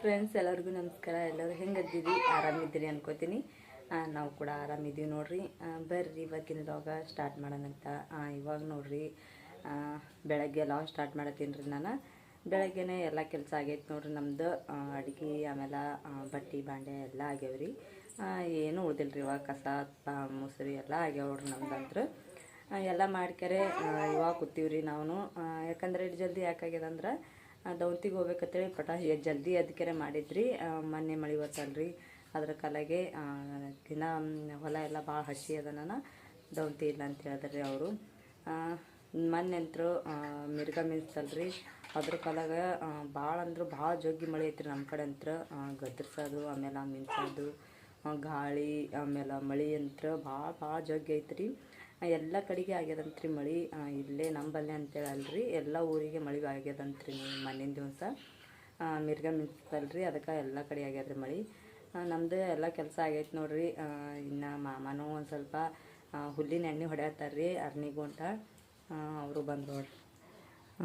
Friends ಎಲ್ಲರಿಗೂ ನಮಸ್ಕಾರ. ಎಲ್ಲರೂ ಹೆಂಗದ್ದೀರಿ ಆರಾಮಿದ್ದೀರಿ ಅನ್ಕೋತೀನಿ. ನಾವು ಕೂಡ ಆರಾಮಿದ್ದೀವಿ ನೋಡ್ರಿ. ಬರ್ರಿ ಇವತ್ತಿನ ಲಾಗ ಸ್ಟಾರ್ಟ್ ಮಾಡೋಣಂತ ಅಂತ. ಇವಾಗ ನೋಡ್ರಿ. ಬೆಳಗ್ಗೆ ಲಾಗ್ ಸ್ಟಾರ್ಟ್ ಮಾಡತ್ತೀನಿ ರೀ ನಾನು. ಬೆಳಗ್ಗೆನೇ ಎಲ್ಲ ಕೆಲಸ ಆಗೈತೆ ನೋಡ್ರಿ ನಮ್ದು. ಅಡುಗೆ, ಆಮೇಲೆ ಬಟ್ಟೆ, ಬಾಂಡೆ ಎಲ್ಲ ಆಗ್ಯಾವ್ರಿ. ಏನೂ ಉಳ್ದಿಲ್ಲ ರೀ ಇವಾಗ ಕಸ ಮುಸ್ರಿ ಎಲ್ಲ ಆಗ್ಯಾವ್ರಿ ನಮ್ದಂದ್ರೆ ಎಲ್ಲ ಮಾಡ್ಕ್ಯಾರೆ. ಇವಾಗ ಕೂತೀವ್ರಿ ನಾವು ಯಾಕಂದ್ರೆ ಇಟ್ಟು ಜಲ್ದಿ ಯಾಕಾಗ್ಯದಂದ್ರೆ ದೌತಿಗೆ ಹೋಗ್ಬೇಕಂತೇಳಿ ಪಟ ಜಲ್ದಿ ಅದಕ್ಕೆ ಮಾಡಿದ್ರಿ. ಮೊನ್ನೆ ಮಳೆ ಬರ್ತಲ್ರಿ. ಅದ್ರ ಕಾಲಾಗೆ ದಿನ ಹೊಲ ಎಲ್ಲ ಭಾಳ ಹಸಿ ಅದ ನಾನು. ದೌತಿ ಇಲ್ಲ ಅಂತ ಹೇಳಿದ್ರಿ ಅವರು. ಮೊನ್ನೆ ಅಂತರೂ ಮಿರ್ಗ ಮಿನ್ಸ್ತಲ್ರಿ ಅದ್ರ ಕಾಲಾಗ ಭಾಳ ಅಂದ್ರೆ ಭಾಳ ಜೋಗಿ ಮಳೆ ಐತ್ರಿ ನಮ್ಮ ಕಡೆ ಅಂತ ಗದ್ರಿಸೋದು ಆಮೇಲೆ ಆ, ಗಾಳಿ ಆಮೇಲೆ ಮಳೆ ಅಂತ್ರ ಭಾಳ ಭಾಳ ಜೋಗಿ ಐತ್ರಿ. ಎಲ್ಲ ಕಡೆಗೆ ಆಗ್ಯದಂತ್ರಿ ಮಳೆ. ಇಲ್ಲೇ ನಂಬಲ್ಲೇ ಅಂತೇಳಿ ಅಲ್ರಿ ಎಲ್ಲ ಊರಿಗೆ ಮಳೆ ಆಗ್ಯದಂತ್ರಿ ಮನೆ ದಿವಸ. ಮಿರ್ಗ ಮಿಂಚಲ್ರಿ ಅದಕ್ಕೆ ಎಲ್ಲ ಕಡೆ ಆಗ್ಯದ್ರಿ ಮಳೆ. ನಮ್ಮದು ಎಲ್ಲ ಕೆಲಸ ಆಗೈತೆ ನೋಡ್ರಿ. ಇನ್ನು ಮಾಮನೂ ಒಂದು ಸ್ವಲ್ಪ ಹುಲ್ಲಿನ ಎಣ್ಣೆ ಹೊಡ್ಯಾತಾರ್ರಿ ಅರ್ನಿಗುಂಟ ಅವರು ಬಂದು ನೋಡ್ರಿ.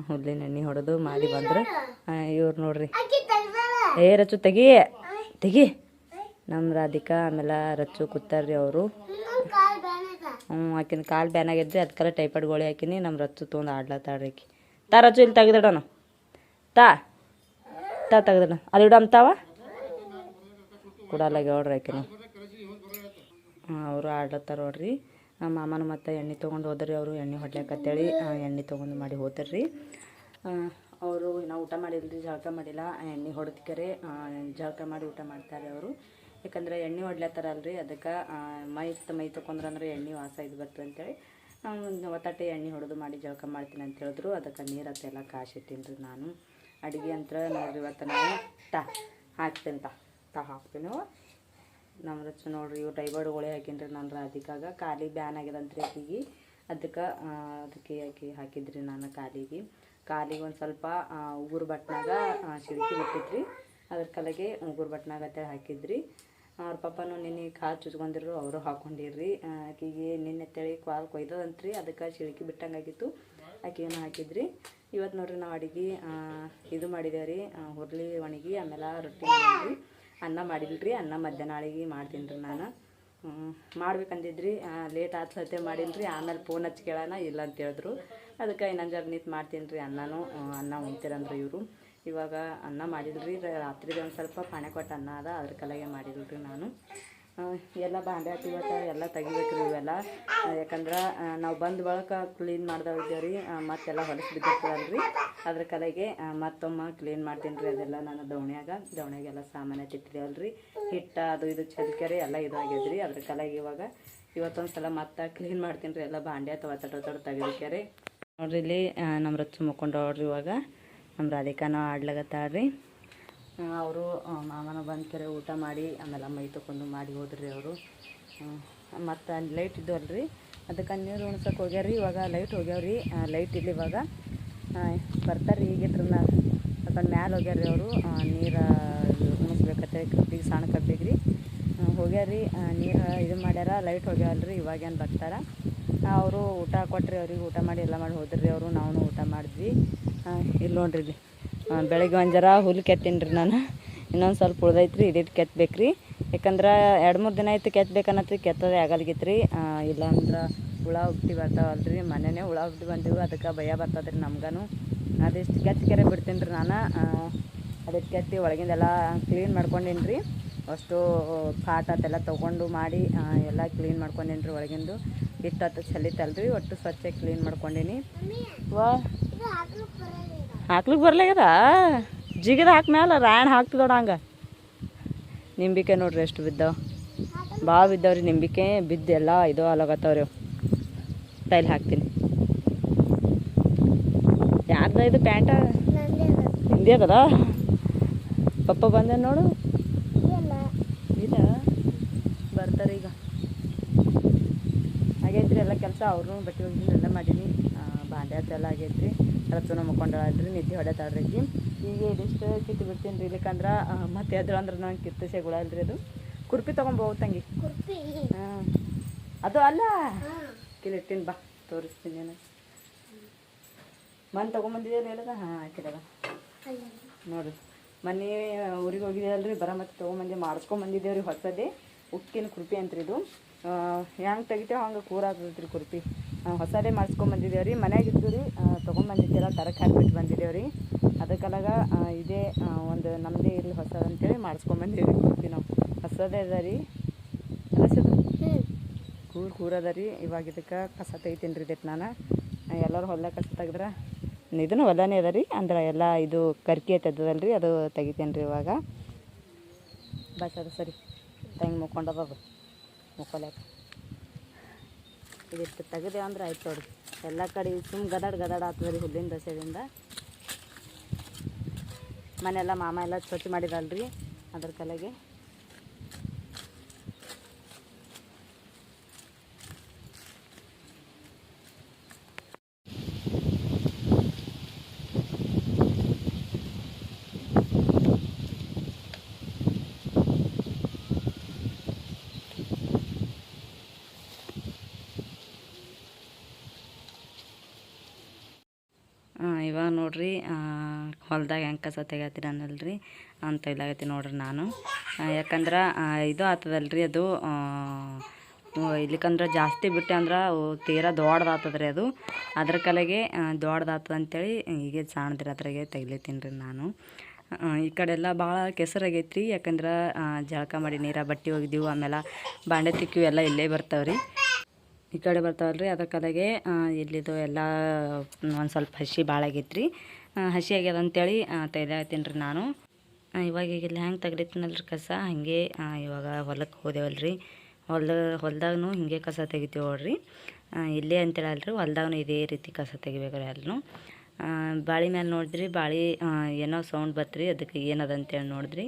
ಹುಲ್ಲಿನ ಎಣ್ಣೆ ಹೊಡೆದು ಮಾಡಿ ಬಂದ್ರೆ. ಇವ್ರು ನೋಡ್ರಿ. ಏ, ರಚ್ಚು, ತೆಗಿ. ತೆಗಿ. ನಮ್ಮ ರಾಧಿಕಾ, ಆಮೇಲೆ ರಚ್ಚು ಕೂತಾರ್ರಿ ಅವರು. ಆಕಿನ ಕಾಲು ಬ್ಯಾನ್ ಆಗಿದ್ರೆ ಅದಕ್ಕೆಲ್ಲ ಟೈಫಾಯ್ಡ್ ಗೋಳಿ ಹಾಕಿನಿ ನಮ್ಮ ರತ್ತು ತೊಗೊಂಡು ಆಡ್ಲತ್ತಾಡ್ರಿಕಿ ತಾ ರಚ್ಚು ಇಲ್ಲಿ ತೆಗ್ದಿಡೋಣ. ತಾ. ತಾ ತೆಗ್ದಿಡ ಅಲ್ಲಿ ಇಡಂತಾವ ಕೊಡಲ್ಲ ನೋಡ್ರಿ ಆಕಿನ. ಅವರು ಆಡ್ಲತ್ತಾರ ನೋಡ್ರಿ. ನಮ್ಮ ಮಾಮನ ಮತ್ತು ಎಣ್ಣೆ ತೊಗೊಂಡು ಹೋದ್ರಿ ಅವರು, ಎಣ್ಣೆ ಹೊಡ್ಲಿಕ್ಕತ್ತೇಳಿ ಎಣ್ಣೆ ತೊಗೊಂಡು ಮಾಡಿ ಹೋದ್ರಿ ಅವರು ನಾವು ಊಟ ಮಾಡಿಲ್ಲ ರೀ ಜಳಕ ಮಾಡಿಲ್ಲ, ಎಣ್ಣೆ ಹೊಡೆದ್ಕರೆ ಜಳಕ ಮಾಡಿ ಊಟ ಮಾಡ್ತಾರೆ ಅವರು. ಯಾಕಂದ್ರೆ ಎಣ್ಣೆ ಹೊಡ್ಲತ್ತಾರಲ್ರಿ ಅದಕ್ಕೆ ಮೈ ಮೈ ತೊಗೊಂಡ್ರಂದ್ರೆ ಎಣ್ಣೆ ವಾಸ ಇದು ಬರ್ತದೆ ಅಂತೇಳಿ ಒತ್ತಾಟೆ ಎಣ್ಣೆ ಹೊಡೆದು ಮಾಡಿ ಜಳಕ ಮಾಡ್ತೀನಿ ಅಂತ ಹೇಳಿದ್ರು. ಅದಕ್ಕೆ ನೀರು ಹತ್ತೆಲ್ಲ ಕಾಶಿಟ್ಟಿನಿ ರೀ ನಾನು. ಅಡುಗೆ ಅಂತ ನೋಡ್ರಿ ಇವತ್ತು ನಾನು ತಾ ಹಾಕ್ತೀನಿ ತಾ. ತಾ ಹಾಕ್ತೀನಿ ನಮ್ಮ ರಚ ನೋಡ್ರಿ ಇವು ಡೈವರ್ಡ್ ಹಾಕಿನಿ ರೀ ನಾನು ರಾಧಿಕಾಗ. ಖಾಲಿ ಬ್ಯಾನ್ ಆಗ್ಯದಂತ್ರಿ ಆಕಿಗೆ ಅದಕ್ಕೆ ಅದಕ್ಕೆ ಆಕಿ ಹಾಕಿದ್ರಿ ನಾನು ಕಾಲಿಗೆ ಕಾಲಿಗೆ ಒಂದು ಸ್ವಲ್ಪ ಉಗುರು ಬಟ್ನಾಗ ಶಿಲ್ಕಿ ಬಿಟ್ಟಿದ್ರಿ. ಅದ್ರ ಕಲೆಗೆ ಉಗುರು ಬಟ್ನಾಗ ಅಂತೇಳಿ ಹಾಕಿದ್ರಿ. ಅವ್ರ ಪಾಪನು ನಿನ್ನೆ ಕಾಲು ಚುಚ್ಕೊಂಡಿರು ಅವರು ಹಾಕೊಂಡಿರ್ರಿ. ಆಕೆಗೆ ನಿನ್ನೆ ತಳಿ ಕಾಲು ಕೊಯ್ದದಂತ್ರಿ, ಅದಕ್ಕೆ ಶಿಳ್ಕಿ ಬಿಟ್ಟಂಗಾಗಿತ್ತು. ಆಕೆಯನ್ನು ಹಾಕಿದ್ರಿ. ಇವತ್ತು ನೋಡ್ರಿ ನಾವು ಅಡುಗೆ ಇದು ಮಾಡಿದೇವೆ ರೀ ಹುರ್ಲಿ ಒಣಗಿ ಆಮೇಲೆ ರೊಟ್ಟಿ ಮಾಡಿದ್ರಿ ಅನ್ನ ಮಾಡಿಲ್ರಿ, ಅನ್ನ ಮಧ್ಯಾಹ್ನ ಅಡಿಗೆ ಮಾಡ್ತೀನಿ ರೀ ನಾನು ಮಾಡ್ಬೇಕಂದಿದ್ರಿ. ಲೇಟ್ ಆದ ಸತೆ ಮಾಡಿಲ್ರಿ, ಆಮೇಲೆ ಫೋನ್ ಹಚ್ಚಿ ಕೇಳೋಣ ಇಲ್ಲ ಅಂತ ಹೇಳಿದ್ರು. ಅದಕ್ಕೆ ಇನ್ನೊಂದು ಜರ್ನಿತ್ ನಿಂತು ಮಾಡ್ತೀನಿ ರೀ ಅನ್ನನೂ ಅನ್ನ ಉಣ್ತೀರಂದ್ರೆ ಇವರು. ಇವಾಗ ಅನ್ನ ಮಾಡಿದ್ರಿ. ರಾತ್ರಿಗೆ ಒಂದು ಸ್ವಲ್ಪ ಪಾಣೆ ಕೊಟ್ಟು ಅನ್ನ ಅದ ಅದ್ರ ಕಲೆಗೆ ಮಾಡಿದ್ರಿ ನಾನು. ಎಲ್ಲ ಬಾಂಡೆ ಇವತ್ತು ಎಲ್ಲ ತೆಗಿಬೇಕ್ರಿ ಇವೆಲ್ಲ. ಆ, ಯಾಕಂದ್ರೆ ನಾವು ಬಂದ ಬಳಕ ಕ್ಲೀನ್ ಮಾಡ್ದಾವ್ ಇದ್ದೇವೆ ರೀ ಮತ್ತೆಲ್ಲ ಹೊಲಸು ಬಿದ್ದಿರ್ತದಲ್ರಿ. ಅದ್ರ ಕಲೆಗೆ ಮತ್ತೊಮ್ಮೆ ಕ್ಲೀನ್ ಮಾಡ್ತೀನಿ ರೀ ಅದೆಲ್ಲ ನಾನು ದವಣ್ಯಾಗ. ದವಣ್ಯಾಗೆಲ್ಲ ಸಾಮಾನು ತಿಟ್ಟಿದೇವಲ್ರಿ ಹಿಟ್ಟು ಅದು ಇದು ಚೆಲ್ಕೆರೆ ಎಲ್ಲ ಇದು ರೀ ಅದ್ರ ಕಲೆಗೆ ಇವಾಗ ಇವತ್ತೊಂದು ಸಲ ಮತ್ತೆ ಕ್ಲೀನ್ ಮಾಡ್ತೀನಿ ರೀ ಎಲ್ಲ ಬಾಂಡೆ ಅಥವಾ ತಡ ತಡ ತೆಗಿಬೇಕ್ರಿ ನೋಡ್ರಿ ಇಲ್ಲಿ ನಮ್ಮ ರಚ್ಚು ಮುಕ್ಕೊಂಡು ನೋಡ್ರಿ ಇವಾಗ ನಮ್ಮ ರಾಧಿಕಾನೂ ಆಡ್ಲಾಗತ್ತಾಳ್ರಿ ಅವರು ಮಾಮನ ಬಂದು ಕೆರೆ ಊಟ ಮಾಡಿ, ಆಮೇಲೆ ಮೈ ತಗೊಂಡು ಮಾಡಿ ಹೋದ್ರಿ ಅವರು. ಮತ್ತು ಅಲ್ಲಿ ಲೈಟ್ ಇದ್ದವಲ್ರಿ, ಅದಕ್ಕೆ ನೀರು ಉಣ್ಸಕ್ಕೆ ಹೋಗ್ಯಾರಿ ಇವಾಗ ಲೈಟ್ ಹೋಗ್ಯಾವ್ರಿ. ಲೈಟ್ ಇಲ್ಲಿ ಇವಾಗ. ಬರ್ತಾರೆ ಈಗಿಟ್ರನ್ನ ಯಾಕಂದ್ರೆ ಮ್ಯಾಲೆ ಹೋಗ್ಯಾರಿ ಅವರು. ನೀರು ಉಣಿಸ್ಬೇಕತ್ತೆ ಕಬ್ಬಿಗೆ, ಸಣ್ಣ ಕಬ್ಬಿಗೆ ರೀ ಹೋಗ್ಯಾರಿ ನೀರು ಇದು ಮಾಡ್ಯಾರ ಲೈಟ್ ಹೋಗ್ಯಾವಲ್ರಿ ಇವಾಗೇನು ಬರ್ತಾರೆ. ಅವರು ಊಟ ಕೊಟ್ಟರಿ ಅವ್ರಿಗೆ ಊಟ ಮಾಡಿ ಎಲ್ಲ ಮಾಡಿ ಹೋದ್ರಿ ಅವರು ನಾವು ಊಟ ಮಾಡಿದ್ವಿ. ಇಲ್ಲಿ ನೋಡ್ರಿ ಇಲ್ಲಿ. ಬೆಳಗ್ಗೆ ಒಂದು ಜರ ಹುಲ್ಲು ಕೆತ್ತೀನಿ ರೀ ನಾನು. ಇನ್ನೊಂದು ಸ್ವಲ್ಪ ಉಳ್ದೈತ್ರಿ ಇದಿಟ್ಟು ಕೆತ್ತಬೇಕು ರೀ ಯಾಕಂದ್ರೆ ಎರಡು ಮೂರು ದಿನ ಆಯ್ತು ಕೆತ್ತಬೇಕನ್ನತ್ರಿ ಕೆತ್ತದೇ ಆಗಲ್ಗಿತ್ತು ರೀ ಇಲ್ಲಾಂದ್ರೆ ಹುಳ ಹುಟ್ಟಿ ಬರ್ತಾವಲ್ರಿ, ಮನೆನೇ ಹುಳ ಹುಟ್ಟಿ ಬಂದಿವು, ಅದಕ್ಕೆ ಭಯ ಬರ್ತದೆ ರೀ ನಮ್ಗೂ ಅದಿಷ್ಟು ಕೆತ್ತ ಕೆರೆ ಬಿಡ್ತೀನಿ ರೀ ನಾನು ಅದಕ್ಕೆ ಕೆತ್ತಿ ಒಳಗಿಂದೆಲ್ಲ ಕ್ಲೀನ್ ಮಾಡ್ಕೊಂಡೀನಿ ರೀ ಅಷ್ಟು ಪಾಟ್ ಅದೆಲ್ಲ ತೊಗೊಂಡು ಮಾಡಿ ಎಲ್ಲ ಕ್ಲೀನ್ ಮಾಡ್ಕೊಂಡೀನಿ ರೀ ಒಳಗಿಂದು. ಹಿಟ್ಟು ಹತ್ತು ಚಲಿತಲ್ರಿ ಒಟ್ಟು ಸ್ವಚ್ಛ ಕ್ಲೀನ್ ಮಾಡ್ಕೊಂಡೀನಿ. ವಾ ಹಾಕ್ಲಿಕ್ಕೆ ಬರ್ಲಾಗ್ಯದ ಜಿಗದ ಹಾಕ್ಮ್ಯಾಲ ರಾಯಣ ಹಾಕ್ತದೋಡ ಹಂಗೆ. ನಿಂಬಿಕೆ ನೋಡ್ರಿ ಎಷ್ಟು ಬಿದ್ದಾವ. ಭಾಳ ಬಿದ್ದಾವ್ರಿ ನಿಂಬಿಕೆ. ಬಿದ್ದೆಲ್ಲ ಇದು ಅಲಾಗತ್ತವ್ರಿ ಟೈಲ್ ಹಾಕ್ತೀನಿ. ಯಾರ್ದ ಇದು ಪ್ಯಾಂಟ? ಹಿಂದಿ ಅದದ ಪಪ್ಪ ಬಂದೆ ನೋಡು? ಇಲ್ಲ. ಬರ್ತಾರೆ ಈಗ. ಆಗೈತ್ರಿ ಎಲ್ಲ ಕೆಲಸ ಅವ್ರನ್ನೂ ಬಟ್ಟೆ ಎಲ್ಲ ಮಾಡೀನಿ. ಆ, ಬಾಂಡೆ ಹತ್ತೆಲ್ಲ ಆಗೈತ್ರಿ. ರಚನೆ ಮುಕ್ಕೊಂಡಾಳ್ರಿ ನಿದ್ದೆ ಹೊಡೆತಾಳ್ರಿ ಈಗ ಇದಿಷ್ಟು ಕಿತ್ತು ಬಿಡ್ತೀನಿ ರೀ ಇಲ್ಲಿಕಂದ್ರೆ ಮತ್ತೆ ಎದ್ರು ಅಂದ್ರೆ ನಂಗೆ ಕಿತ್ತು ಸೆಗುಳ ಅಲ್ರಿ ಅದು. ಕುರ್ಪಿ ತೊಗೊಂಬೋದು ತಂಗಿ. ಹಾಂ. ಅದು ಅಲ್ಲ? ಕಿಲಿಟ್ಟಿನ ಬಾ ತೋರಿಸ್ತೀನಿ ನಾನು. ಮನ್ ತೊಗೊಂಬಂದಿದ್ದೀರಿ ಹೇಳದ ಹಾಂ ಹಾಕಿರದ ನೋಡಿರಿ ಮನೆ ಊರಿಗೆ ಹೋಗಿದ್ದೀವಲ್ರಿ ಬರ ಮತ್ತೆ ತೊಗೊಂಬಂದು ಮಾಡಿಸ್ಕೊಂಬಂದಿದ್ದೇವೆ ರೀ ಹೊಸದೇ. ಉಕ್ಕಿನ ಕುರ್ಪಿ ಅಂತ್ರಿ ಇದು. ಹೆಂಗೆ ತೆಗಿತೇವೆ ಹಂಗೆ ಕೂರ ಆಗ್ತೈತ್ರಿ ಕುರ್ಪಿ. ಹೊಸದೇ ಮಾಡಿಸ್ಕೊಂಬಂದಿದ್ದೇವೆ ರೀ. ಮನೆಯಾಗ ಇದ್ದು ರೀ ತೊಗೊಂಬಂದಿದ್ದೀರ ತರಕ್ಕೆ ಹಾಕ್ಬಿಟ್ಟು ಬಂದಿದ್ದೇವೆ ರೀ. ಅದಕ್ಕಲಾಗ ಆ, ಇದೇ ಒಂದು ನಮ್ಮದೇ ಇರಲಿ ಹೊಸದು ಅಂತೇಳಿ ಮಾಡಿಸ್ಕೊಂಬಂದಿದ್ದೀವಿ ರೀ ನಾವು. ಹೊಸದೇ ಅದ ರೀ. ಕೂರ್ ಕೂರದ ರೀ. ಇವಾಗ ಇದಕ್ಕೆ ಕಸ ತೆಗಿತೀನಿ ರೀ ಇದಕ್ಕೆ ನಾನು. ಎಲ್ಲರೂ ಹೊಲ ಕಸ ತೆಗೆದ್ರೆ? ಇದನ್ನು ಹೊಲನೇ ಅದ ರೀ. ಅಂದ್ರೆ ಎಲ್ಲ ಇದು ಕರ್ಕಿ ಐತದಲ್ಲ ರೀ. ಅದು ತೆಗಿತೀನಿ ರೀ ಇವಾಗ. ಬಸ್ ಅದು ಸರಿ. ತಂಗಿ ಮುಕ್ಕೊಂಡದ ಅದು ಮುಕ್ಕೊಲ್ಯಾಕ. ಇದಿಷ್ಟು ತೆಗೆದೇವು ಅಂದ್ರೆ ಆಯ್ತು ನೋಡಿ ಎಲ್ಲ ಕಡೆ ಸುಮ್ ಗದಾಡ್ ಗದಾಡ ಆಗ್ತದೆ ರೀ ಹುಲ್ಲಿನ ದಸೆದಿಂದ ಮನೆಯೆಲ್ಲ ಮಾಮ ಎಲ್ಲ ಸ್ವಚ್ಛ ಮಾಡಿದಲ್ರಿ ಅದ್ರ ಕಲೆಗೆ ಆ, ಇವಾಗ ನೋಡ್ರಿ ಹೊಲ್ದಾಗ ಹೆಂಗೆ ಕಸ ತೆಗಿತೀರ ಅನ್ನಲ್ರಿ ಅಂತ ಇಲ್ಲಾಗೈತಿ ನೋಡ್ರಿ ನಾನು. ಯಾಕಂದ್ರೆ ಇದು ಆತದಲ್ರಿ ಅದು ಇಲ್ಲಿಕಂದ್ರೆ ಜಾಸ್ತಿ ಬಿಟ್ಟೆ ಅಂದ್ರೆ ತೀರಾ ದೊಡ್ಡದಾಗ್ತದ್ರಿ ಅದು. ಅದ್ರ ಕಲೆಗೆ ದೊಡ್ದಾತದ ಅಂತೇಳಿ ಹೀಗೆ ಸಣ್ಣದ್ರಿ ಅದ್ರಾಗೆ ತೆಗಿಲತ್ತೀನಿ ರೀ ನಾನು ಈ ಕಡೆ ಎಲ್ಲ ಭಾಳ ಕೆಸರಾಗೈತ್ರಿ, ಯಾಕಂದ್ರೆ ಜಳಕ ಮಾಡಿ ನೀರ ಬಟ್ಟೆ ಒಗ್ದೀವಿ ಆಮೇಲೆ ಬಾಂಡೆ ತಿಕ್ಕಿವು ಎಲ್ಲ ಇಲ್ಲೇ ಬರ್ತಾವ್ರಿ. ಈ ಕಡೆ ಬರ್ತಾವಲ್ರಿ, ಅದರ ಕಡೆಗೆ ಇಲ್ಲಿದು ಎಲ್ಲ, ಒಂದು ಸ್ವಲ್ಪ ಹಸಿ ಭಾಳ ಆಗೈತ್ರಿ. ರೀ ಹಸಿ ಆಗ್ಯದ ಅಂತೇಳಿ ತೆಗ್ದಾಗ್ತೀನಿ ರೀ ನಾನು. ಇವಾಗ ಈಗ ಇಲ್ಲಿ ಹೆಂಗೆ ತೆಗ್ದಿತ್ತೀನಲ್ರಿ ಕಸ, ಹಾಗೆ ಇವಾಗ ಹೊಲಕ್ಕೆ ಹೋದೆವಲ್ರಿ. ಹೊಲ್ದ ಹೊಲ್ದಾಗೂ ಹಿಂಗೆ ಕಸ ತೆಗಿತೀವಿ ನೋಡ್ರಿ. ಇಲ್ಲೇ ಅಂತೇಳಿ ಅಲ್ರಿ ಹೊಲ್ದಾಗೂ ಇದೇ ರೀತಿ ಕಸ ತೆಗಿಬೇಕ್ರಿ ಅಲ್ಲೂ ಬಾಳಿ ಮೇಲೆ ನೋಡಿದ್ರಿ, ಬಾಳಿ ಏನೋ ಸೌಂಡ್ ಬತ್ರಿ, ಅದಕ್ಕೆ ಏನದ ಅಂತೇಳಿ ನೋಡಿದ್ರಿ.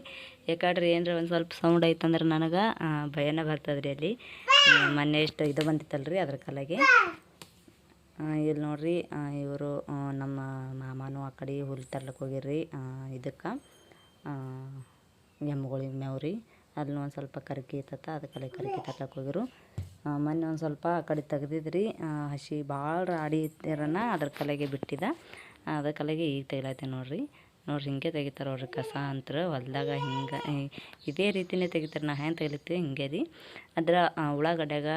ಯಾಕಂದ್ರೆ ಏನರ ಒಂದು ಸ್ವಲ್ಪ ಸೌಂಡ್ ಐತಂದ್ರೆ ನನಗೆ ಭಯನೇ ಬರ್ತದ್ರಿ ಅಲ್ಲಿ. ಮೊನ್ನೆ ಎಷ್ಟು ಇದು ಬಂದಿತ್ತಲ್ರಿ ಅದ್ರ ಕಲೆಗೆ? ಇಲ್ಲಿ ನೋಡ್ರಿ ಇವರು ನಮ್ಮ ಮಾಮನು ಆ ಕಡೆ ಹುಲ್ ತರ್ಲಕ್ಕೆ ಹೋಗಿರ್ರಿ. ಇದಕ್ಕೆ ಎಮ್ಗಳಿಗೆ ಮೇವ್ರಿ. ಅಲ್ಲಿ ಒಂದು ಸ್ವಲ್ಪ ಕರ್ಕಿ ಇತ್ತತ್ತ ಅದಕ್ಕೆ ಕರ್ಕಿ ತರ್ಲಕ್ಕೆ ಹೋಗಿರು. ಮೊನ್ನೆ ಒಂದು ಸ್ವಲ್ಪ ಆ ಕಡೆ ತೆಗ್ದಿದ್ರಿ. ಹಸಿ ಭಾಳ ರಾಡಿ ಇದ್ದಿರನ ಅದ್ರ ಕಲೆಗೆ ಬಿಟ್ಟಿದ. ಅದ್ರ ಕಲೆಗೆ ಈಗ ತೆಗಿಲತ್ತೆ ನೋಡ್ರಿ. ನೋಡ್ರಿ ಹಿಂಗೆ ತೆಗಿತಾರೆ ಅವ್ರಿ ಕಸ ಅಂತರ ಹೊಲ್ದಾಗ ಹಿಂಗೆ ಇದೇ ರೀತಿನೇ ತೆಗಿತಾರೆ. ನಾ ಹೆಂಗೆ ತೆಗಿಲತ್ತೀವಿ ಹಿಂಗೆ ರೀ. ಅದರ ಉಳ್ಳಾಗಡ್ಡೆಗ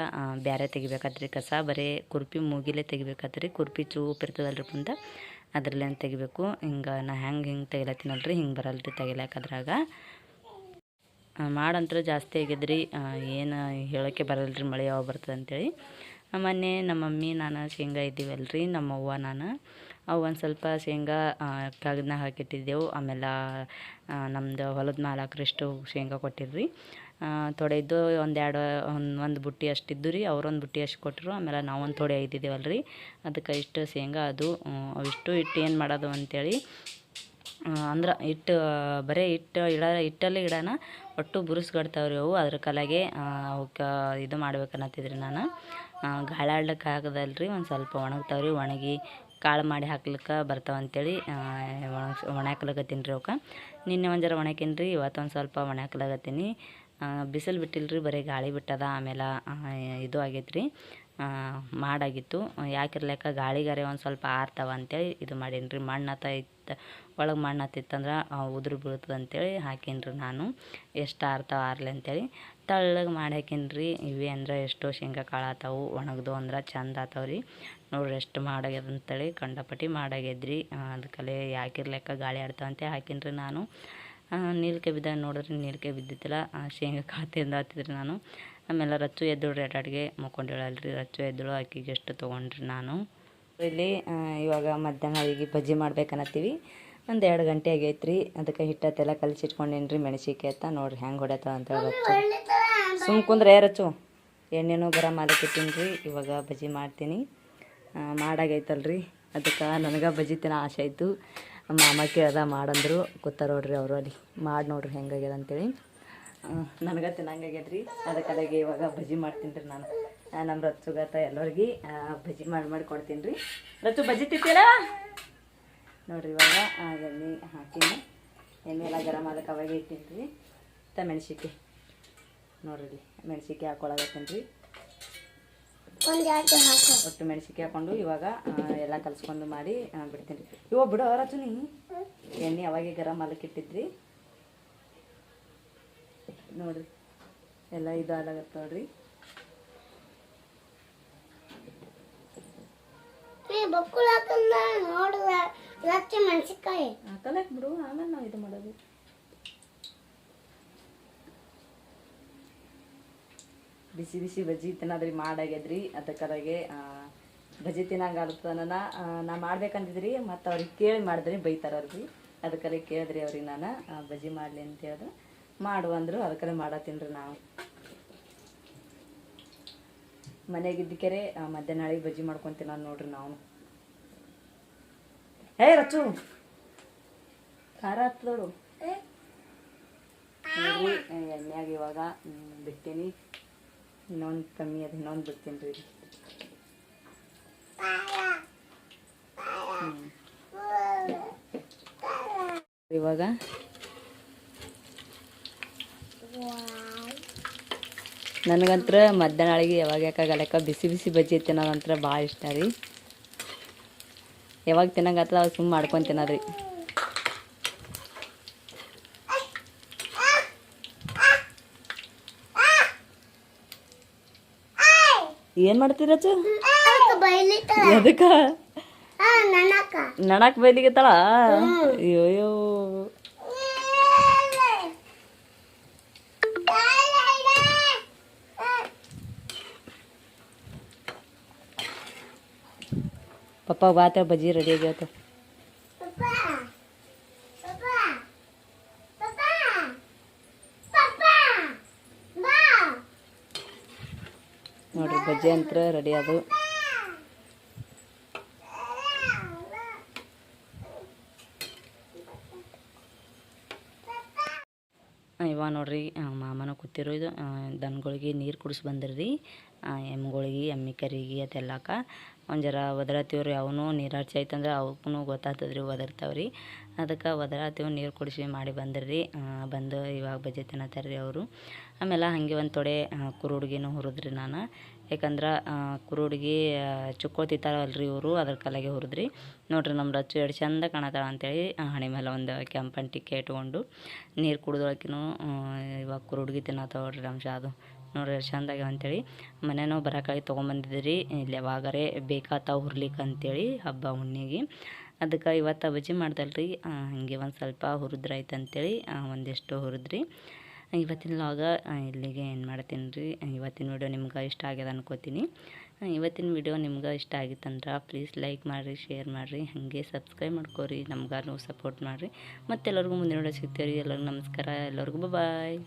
ಬೇರೆ ತೆಗಿಬೇಕಾದ್ರಿ ಕಸ ಬರೀ ಕುರ್ಪಿ ಮೂಗಿಲೇ ತೆಗಿಬೇಕಾದ್ರಿ ಕುರ್ಪಿ ಚೂಪ್ ಇರ್ತದಲ್ರಿ ಮುಂದೆ ಅದ್ರಲ್ಲೇ ತೆಗಿಬೇಕು? ಹಿಂಗೆ ನಾ ಹೆಂಗೆ ಹಿಂಗೆ ತೆಗಿಲತ್ತೀನಲ್ರಿ ಹಿಂಗೆ ಬರಲ್ರಿ ತೆಗಿಲಾಕ ಅದ್ರಾಗ. ಆ, ಮಾಡಂತ್ರ ಜಾಸ್ತಿ ಆಗಿದ್ರಿ. ಏನು ಹೇಳೋಕ್ಕೆ ಬರಲ್ರಿ ಮಳೆ ಯಾವಾಗ ಬರ್ತದೆ ಅಂತೇಳಿ ಮೊನ್ನೆ ನಮ್ಮ ಮಮ್ಮಿ ನಾನು ಶೇಂಗಾ ಇದ್ದೀವಲ್ರಿ. ನಮ್ಮ ಅವ್ವ ನಾನು. ಅವು ಒಂದು ಸ್ವಲ್ಪ ಶೇಂಗಾ ಕಾಗದನ ಹಾಕಿಟ್ಟಿದ್ದೆವು. ಆಮೇಲೆ ನಮ್ಮದು ಹೊಲದ ಮೇಲೆ ಹಾಕ್ರಷ್ಟು ಶೇಂಗಾ ಕೊಟ್ಟಿರ್ರಿ ಥೋಡೆ ಇದ್ದು ಒಂದೆರಡು ಒಂದು ಒಂದು ಬುಟ್ಟಿ ಅಷ್ಟಿದ್ದು ರೀ. ಅವ್ರೊಂದು ಬುಟ್ಟಿ ಅಷ್ಟು ಕೊಟ್ಟರು ಆಮೇಲೆ ನಾವೊಂದು ಥೋಡೆ ರೀ. ಅದಕ್ಕೆ ಇಷ್ಟು ಶೇಂಗಾ ಅದು ಅವಿಷ್ಟು ಇಟ್ಟು ಏನು ಮಾಡೋದು ಅಂತೇಳಿ ಅಂದ್ರೆ ಹಿಟ್ಟು, ಬರೀ ಹಿಟ್ಟು, ಇಡ, ಹಿಟ್ಟಲ್ಲಿ ಇಡೋಣ ಒಟ್ಟು ಬುರುಸ್ಗಡ್ತಾವ್ರಿ ಅವು. ಅದ್ರ ಕಲೆಗೆ ಅವಕ್ಕೆ ಇದು ಮಾಡ್ಬೇಕನ್ನತ್ತಿದ್ರಿ ನಾನು. ಗಾಳಿ ಆಡ್ಲಿಕ್ಕೆ ಆಗದಲ್ರಿ. ಒಂದು ಸ್ವಲ್ಪ ಒಣಗ್ತಾವ್ರಿ ಒಣಗಿ ಕಾಳು ಮಾಡಿ ಹಾಕ್ಲಿಕ್ಕೆ ಬರ್ತಾವ ಅಂತೇಳಿ ಒಣಗ್ಸಿ ಒಣಾಕ್ಲಕತ್ತೀನಿ ರೀ ಅವಕ್ಕೆ. ನಿನ್ನೆ ಒಂದು ಜರ ರೀ ಇವತ್ತು ಒಂದು ಸ್ವಲ್ಪ ಒಣಾಕ್ಲಾಗತ್ತೀನಿ ಬಿಸಿಲು ಬಿಟ್ಟಿಲ್ರಿ, ಬರೀ ಗಾಳಿ ಬಿಟ್ಟದ, ಆಮೇಲೆ ಇದು ಆಗೈತೆ ರೀ ಮಾಡಾಗಿತ್ತು. ಯಾಕಿರ್ಲಿಕ್ಕ ಗಾಳಿಗಾರೆ ಒಂದು ಸ್ವಲ್ಪ ಆರ್ತಾವ ಅಂತೇಳಿ ಇದು ಮಾಡೀನಿ ರೀ. ಮಣ್ಣು ಹತ್ತ ಇತ್ತು, ಒಳಗೆ ಮಣ್ಣು ಹತ್ತಿತ್ತಂದ್ರೆ ಉದುರು ಬೀಳ್ತದೆ ಅಂತೇಳಿ ಹಾಕೀನಿ ರೀ ನಾನು. ಎಷ್ಟು ಆರ್ತಾವ, ಆರ್ಲಿ ಅಂತೇಳಿ. ತೆಳ್ಳಗೆ ಮಾಡಿ ಹಾಕೀನಿ ರೀ ಇವೆ ಅಂದ್ರೆ ಎಷ್ಟೋ ಶೇಂಗಾ ಕಾಳು ಆತಾವು, ಒಣಗ್ದು ಅಂದ್ರೆ ಚಂದ ಆತಾವ ರೀ. ನೋಡ್ರಿ ಎಷ್ಟು ಮಾಡಾಗ್ಯದ ಅಂತೇಳಿ ಕಂಡಪಟ್ಟಿ ಮಾಡಾಗ್ಯದ್ರಿ. ಅದಕ್ಕಲ್ಲೇ ಯಾಕಿರ್ಲೆಕ್ಕ ಗಾಳಿ ಆಡ್ತಾವಂತೆ ಹಾಕಿನ್ರಿ ನಾನು. ನೀಲ್ಕೆ ಬಿದ್ದಾಗ ನೋಡಿದ್ರೆ ನೀಲ್ಕೆ ಬಿದ್ದಿತ್ತಿಲ್ಲ. ಶೇಂಗಾ ಕಾಳು ತಿಂದು ಹತ್ತಿದ್ರಿ ನಾನು. ಆಮೇಲೆ ರಚ್ಚು ಎದ್ದಳು ರೀ ಮುಕ್ಕೊಂಡಿಳಲ್ರಿ, ರಚ್ಚು ಎದ್ದಳು ಅಕ್ಕಿಗೆ ಎಷ್ಟು ತೊಗೊಂಡ್ರಿ ನಾನು. ಇಲ್ಲಿ ಇವಾಗ ಮಧ್ಯಾಹ್ನ ಅಡಿಗೆ ಬಜ್ಜಿ ಮಾಡ್ಬೇಕನ್ನತ್ತೀವಿ. ಒಂದು ಎರಡು ಗಂಟೆ ಆಗೈತ್ರಿ. ಅದಕ್ಕೆ ಹಿಟ್ಟತ್ತೆಲ್ಲ ಕಲಿಸಿಟ್ಕೊಂಡೇನಿ ರೀ ಮೆಣಸಿಕೆ ಅಂತ ನೋಡ್ರಿ ಹೆಂಗೆ ಹೊಡ್ಯತ್ತಾವ ಅಂತ ರಚ್ಚು ಸುಮ್ ಕುಂದ್ರೆ ರಚ್ಚು ಎಣ್ಣೆನೂ ಗರಂ ಮಾಡಕ್ಕಿತ್ತೀನಿ ರೀ ಇವಾಗ ಬಜ್ಜಿ ಮಾಡ್ತೀನಿ. ಮಾಡಾಗೈತಲ್ಲ ಮಾಡಾಗೈತಲ್ರಿ. ಅದಕ್ಕೆ ನನಗೆ ಬಜ್ಜಿ ತಿನ್ನೋ ಆಸೆ ಆಯಿತು. ಮಾಮ ಕೇಳ್ದ ಮಾಡಂದ್ರು. ಕೂತಾರ ನೋಡ್ರಿ ಅವರು ಅಲ್ಲಿ. ಮಾಡಿ ನೋಡ್ರಿ ಹೆಂಗಾಗ್ಯದ ಅಂತೇಳಿ. ನನಗೆ ತಿನ್ನಂಗಾಗ್ಯದ್ರಿ ಅದಕ್ಕೆ ಅದಾಗೆ ಇವಾಗ ಬಜ್ಜಿ ಮಾಡ್ತೀನಿ ರೀ ನಾನು ನಮ್ಮ ರಚ್ಚುಗತ ಎಲ್ಲರಿಗೆ ಬಜ್ಜಿ ಮಾಡಿ ಮಾಡಿ ಕೊಡ್ತೀನಿ ರೀ ರಚ್ಚು ಬಜ್ಜಿ ತಿಂತೀರಾ ನೋಡ್ರಿ ಇವಾಗ ಎಣ್ಣೆ ಹಾಕಿನಿ. ಎಣ್ಣೆ ಎಲ್ಲ ಗರಂ ಅದಕ್ಕೆ ಅವಾಗೆ ಇಟ್ಟಿನಿ ರೀ ತ ಮೆಣ್ಸಿಕಾಯಿ ನೋಡ್ರಿ ಎರಡು ಹಾಕು. ಒಟ್ಟು ಮೆಣಸಿಕೆ ಹಾಕೊಂಡು ಇವಾಗ ಎಲ್ಲ ಕಲಿಸ್ಕೊಂಡು ಮಾಡಿ ಬಿಡ್ತೀನಿ ರೀ ಇವಾಗ ಬಿಡೋ ಅವರಾಚು ನೀ ಎಣ್ಣೆ ಅವಾಗೆ ಗರಮ್ ಮಾಡಕ್ಕೆ ಇಟ್ಟಿದ್ರಿ. ನೋಡ್ರಿ ಎಲ್ಲ ಇದು ಆಲಾಗತ್ತೆ ನೋಡ್ರಿ. ಬಕ್ಕುಳ ಮೆಣಸಿನಕಾಯಿ ಹಾಕಲಕ್ ಬಿಡು ಆಮೇಲೆ ನಾವು ಇದು ಮಾಡೋದು. ಬಿಸಿ ಬಿಸಿ ಬಜ್ಜಿ ತಿನ್ನೋದ್ರಿ ಮಾಡಾಗ್ಯದ್ರಿ ಅದಕ್ಕದಾಗೆ ಬಜ್ಜಿ ತಿನ್ನಂಗಾಲತ್ತನ ನಾ ಮಾಡ್ಬೇಕಂತಿದ್ರಿ ಮತ್ತು ಅವ್ರಿಗೆ ಕೇಳಿ ಮಾಡಿದ್ರಿ ಬೈತಾರಲ್ರಿ ಅದಕ್ಕೆ ಕೇಳಿದ್ರಿ ಅವ್ರಿಗೆ ನಾನು ಬಜ್ಜಿ ಮಾಡಲಿ ಅಂತ ಹೇಳಿದ್ರೆ ಮಾಡು ಅಂದರು ಅದಕ್ಕರೆ ಮಾಡತ್ತೀನಿ ರೀ ನಾವು ಮನೆಗಿದ್ದಕ್ಕೆರೆ ಮಧ್ಯಾಹ್ನ ನಾಳೆಗೆ ಬಜ್ಜಿ ಮಾಡ್ಕೊಂತೀನಿ ನಾನು ನೋಡ್ರಿ ನಾವು. ಹೇ ರಚ್ಚು. ಖಾರ ಹತ್ತದಳು ಎಣ್ಣೆಯಾಗ ಇವಾಗ ಬಿಡ್ತೀನಿ. ಇನ್ನೊಂದು ಕಮ್ಮಿ ಅದು ಇನ್ನೊಂದು ಬಿಡ್ತೀನಿ ರೀ. ಇವಾಗ? ನನಗಂತ್ರ ಮಧ್ಯಾಹ್ನ ನಾಳೆಗೆ ಯಾವಾಗ ಯಾಕಾಗಲ್ಲಕ್ಕ ಬಿಸಿ ಬಿಸಿ ಬಜ್ಜಿ ತಿನ್ನೋದಂತ್ರ ಭಾಳ ಇಷ್ಟ ರೀ. ಯಾವಾಗ ತಿನ್ನಂಗತ್ತದ ಅವಾಗ ಸುಮ್ಮ ಮಾಡ್ಕೊಂಡು ತಿನ್ನೋದ್ರಿ. ಏನು ಮಾಡ್ತೀರಚ್ಚ ಎದಕ್ಕ? ನಡಕ್ ಬೈಲಿಗೆತ್ತಾಳ? ಅಯ್ಯೋ ಪಪ್ಪ ಬಾತ ಬಜ್ಜಿ ರೆಡಿ ಆಗ್ಯಾವ ನೋಡ್ರಿ ಬಜ್ಜಿ ಅಂತ ರೆಡಿ ಅದು ಇವ ನೋಡ್ರಿ ಮಾಮನ ಕೂತಿರೋ. ಇದು ದನಗಳಿಗೆ ನೀರು ಕುಡಿಸ್ ಬಂದ್ರಿ. ಎಮ್ಗಳಿಗೆ ಎಮ್ಮೆ ಕರಿಗೆ ಅದೆಲ್ಲಕ. ಒಂದು ಜರ ರೀ ಅವನು ನೀರು ಹಚ್ಚಿ ಗೊತ್ತಾಗ್ತದೆ ಅವಕ್ಕೂ ಒದರ್ತಾವೆ ರೀ ಅದಕ್ಕೆ ಒದರಾತೀವಿ ನೀರು ಕುಡಿಸಿ ಮಾಡಿ ಬಂದ್ರಿ. ಬಂದು ಇವಾಗ ಬಜೆ ತಿನ್ನತ್ತಾರೆ ರೀ ಅವರು. ಆಮೇಲೆ ಹಾಗೆ ಒಂದು ತೊಡೆ ಕುರುಡುಗಿನೂ ಹುರಿದ್ರಿ ನಾನು. ಯಾಕಂದ್ರೆ ಕುರುಡ್ಗಿ ರೀ ಇವರು ಅದ್ರ ಕಲೆಗೆ ಹುರಿದ್ರಿ. ನೋಡ್ರಿ ನಮ್ಮ ರಚ್ಚು ಎರಡು ಚಂದ ಕಾಣತ್ತಾಳ ಅಂತೇಳಿ ಹಣೆ ಮೇಲೆ ಒಂದು ಕೆಂಪನ್ ಟಿಕ್ಕೆ ಇಟ್ಕೊಂಡು ನೀರು ಕುಡಿದೊಳಕಿನೂ ಇವಾಗ ಕುರುಡ್ಗಿ ತಿನ್ನತ್ತಾವ ನೋಡ್ರಿ ನಮ್ಮ ಅದು ನೋಡ್ರಿ ಚಂದಾಗ್ಯಾವ ಅಂತೇಳಿ. ಮನೆನೂ ಬರೋಕ್ಕಾಗಿ ತೊಗೊಂಬಂದಿದ್ರಿ. ಇಲ್ಲಿ ಯಾವಾಗಾರೆ ಬೇಕಾತಾವ ಹುರ್ಲಿಕ್ಕೆ ಅಂತೇಳಿ ಹಬ್ಬ ಹುಣ್ಣಿಗೆ. ಅದಕ್ಕೆ ಇವತ್ತು ಬಜ್ಜಿ ಮಾಡ್ದಲ್ರಿ. ಹಾಗೆ ಒಂದು ಸ್ವಲ್ಪ ಹುರಿದ್ರಾಯ್ತು ಅಂತೇಳಿ ಒಂದಿಷ್ಟು ಹುರಿದ್ರಿ. ಇವತ್ತಿನ ಲಾಗ ಇಲ್ಲಿಗೆ ಏನು ಮಾಡ್ತೀನಿ ರೀ ಇವತ್ತಿನ ವಿಡಿಯೋ ನಿಮ್ಗೆ ಇಷ್ಟ ಆಗ್ಯದ ಅನ್ಕೋತೀನಿ. ಇವತ್ತಿನ ವಿಡಿಯೋ ನಿಮ್ಗೆ ಇಷ್ಟ ಆಗಿತ್ತಂದ್ರೆ ಪ್ಲೀಸ್ ಲೈಕ್ ಮಾಡಿರಿ ಶೇರ್ ಮಾಡಿರಿ. ಹಾಗೆ ಸಬ್ಸ್ಕ್ರೈಬ್ ಮಾಡ್ಕೋರಿ. ನಮ್ಗಾರು ಸಪೋರ್ಟ್ ಮಾಡಿರಿ. ಮತ್ತೆಲ್ಲರಿಗೂ ಮುಂದಿನ ವಿಡಿಯೋ ಸಿಗ್ತೀವಿ ರೀ ಎಲ್ಲರಿಗೂ ನಮಸ್ಕಾರ. ಎಲ್ಲರಿಗೂ ಬಾಯ್